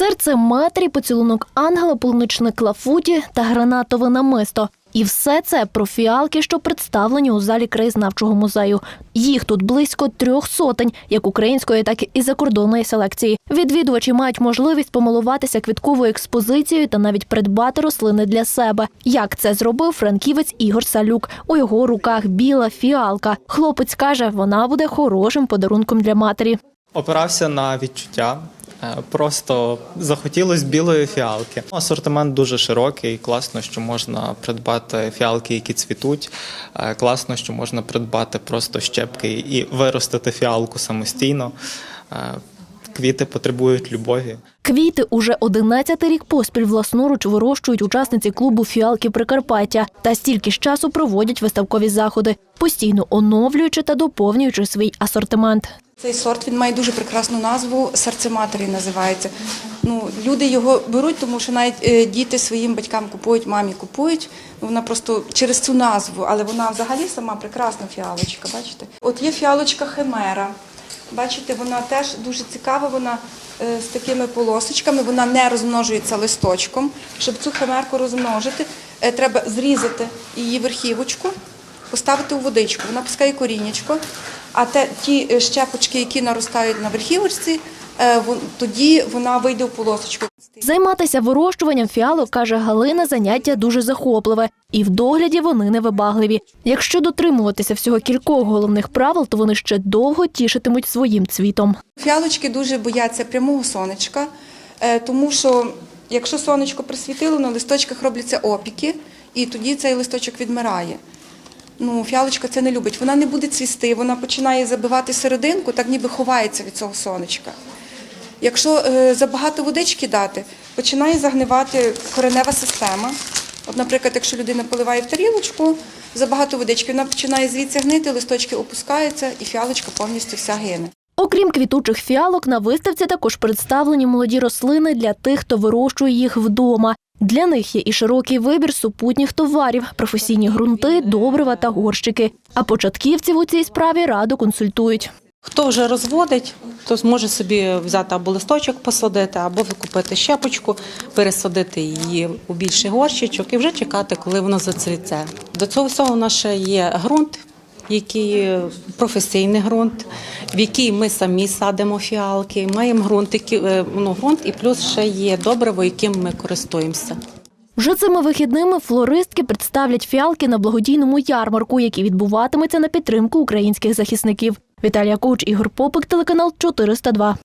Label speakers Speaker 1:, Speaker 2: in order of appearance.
Speaker 1: Серце матері, поцілунок ангела, полуничне клафуті та гранатове намисто. І все це про фіалки, що представлені у залі краєзнавчого музею. Їх тут близько трьох сотень, як української, так і закордонної селекції. Відвідувачі мають можливість помилуватися квітковою експозицією та навіть придбати рослини для себе. Як це зробив франківець Ігор Салюк? У його руках біла фіалка. Хлопець каже, вона буде хорошим подарунком для матері.
Speaker 2: Опирався на відчуття. Е, Просто захотілось білої фіалки. Асортимент дуже широкий. Класно, що можна придбати фіалки, які цвітуть. Е, Класно, що можна придбати просто щепки і виростити фіалку самостійно. Квіти потребують любові.
Speaker 1: Квіти уже 11 рік поспіль власноруч вирощують учасниці клубу Фіалки Прикарпаття та стільки ж часу проводять виставкові заходи, постійно оновлюючи та доповнюючи свій асортимент.
Speaker 3: Цей сорт він має дуже прекрасну назву серце матері називається. Ну, люди його беруть, тому що навіть е, діти своїм батькам купують, мамі купують. Ну, Вона просто через цю назву, але вона взагалі сама прекрасна фіалочка. Бачите? От є фіалочка Химера. Бачите, вона теж дуже цікава. Вона е, з такими полосочками, вона не розмножується листочком. Щоб цю химерку розмножити, е, треба зрізати її верхівочку, поставити у водичку. Вона пускає корінечко, А те, ті е, щепочки, які наростають на верхівочці, тоді вона вийде в полосочку.
Speaker 1: Займатися вирощуванням фіалок, каже Галина, заняття дуже захопливе, і в догляді вони невибагливі. Якщо дотримуватися всього кількох головних правил, то вони ще довго тішитимуть своїм цвітом.
Speaker 3: Фіалочки дуже бояться прямого сонечка, е, тому що якщо сонечко присвітило, на листочках робляться опіки, і тоді цей листочок відмирає. Ну, фіалочка це не любить. Вона не буде цвісти, вона починає забивати серединку, так ніби ховається від цього сонечка. Якщо е, забагато водички дати, починає загнивати коренева система. От, наприклад, якщо людина поливає в тарілочку, забагато водички, вона починає звідси гнити, листочки опускаються, і фіалочка повністю вся гине.
Speaker 1: Окрім квітучих фіалок, на виставці також представлені молоді рослини для тих, хто вирощує їх вдома. Для них є і широкий вибір супутніх товарів, професійні ґрунти, добрива та горщики. А початківців у цій справі радо консультують.
Speaker 4: Хто вже розводить, то зможе собі взяти або листочок посадити, або купити щепочку, пересадити її у більший горщичок і вже чекати, коли воно зацвіте. До цього всього у нас ще є ґрунт, який професійний ґрунт, в який ми самі садимо фіалки. Маємо ґрунт, е, ну, ґрунт і плюс ще є добриво, яким ми користуємося.
Speaker 1: Вже цими вихідними флористки представлять фіалки на благодійному ярмарку, який відбуватиметься на підтримку українських захисників. Віталія Коуч, Ігор Попик, телеканал 402.